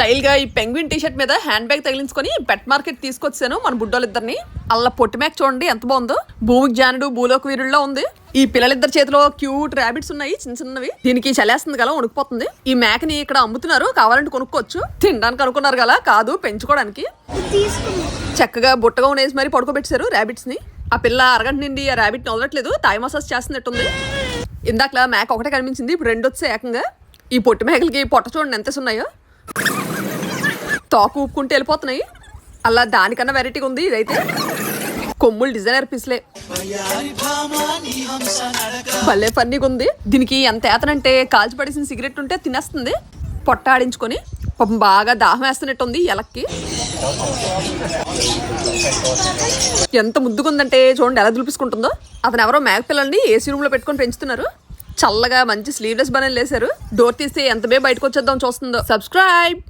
స్టైల్గా ఈ penguin T shirt మీద హ్యాండ్ బ్యాగ్ తగిలించుకొని పెట్ మార్కెట్ తీసుకొచ్చాను మన బుడ్డోళ్ళిద్దరిని. అలా పొట్టి మ్యాక్ చూడండి ఎంత బాగుందో. భూమికి జానుడు భూలోక వీరుల్లో ఉంది. ఈ పిల్లలిద్దరి చేతిలో క్యూట్ ర్యాబిట్స్ ఉన్నాయి చిన్న చిన్నవి. దీనికి చలేస్తుంది కదా ఉడికిపోతుంది ఈ మేకని ఇక్కడ అమ్ముతున్నారు కావాలంటే కొనుక్కోవచ్చు. తినడానికి అనుకున్నారు కదా కాదు పెంచుకోవడానికి. చక్కగా బుట్టగా ఉనేసి మరి పడుకోబెట్టారు ర్యాబిట్స్ని ఆ పిల్ల అరగంట నుండి ఆ ర్యాబిట్ని వదలట్లేదు తాయి మసాజ్ చేస్తున్నట్టుంది. ఇందాకలా మేక ఒకటే కనిపించింది ఇప్పుడు రెండు వచ్చే ఏకంగా. ఈ పొట్టి మేకలకి పొట్ట చూడండి ఎంత ఉన్నాయో తోక ఊపుకుంటే వెళ్ళిపోతున్నాయి. అలా దానికన్నా వెరైటీగా ఉంది ఇదైతే. కొమ్ములు డిజైనర్ పీస్లే. భలే ఫన్నీగా ఉంది. దీనికి ఎంత ఏతనంటే కాల్చి పడేసిన సిగరెట్ ఉంటే తినేస్తుంది. పొట్ట ఆడించుకొని పాపం బాగా దాహం వేస్తున్నట్టు ఉంది ఎలక్కి. ఎంత ముద్దుగుందంటే చూడండి ఎలా దులిపిసుకుంటుందో. అతను ఎవరో మేక పిల్లల్ని ఏసీ రూమ్లో పెట్టుకొని పెంచుతున్నారు. చల్లగా మంచి స్లీవ్లెస్ బనీలు వేశారు. డోర్ తీస్తే ఎంత బే బయటకు వచ్చేద్దాం చూస్తుందో. సబ్స్క్రైబ్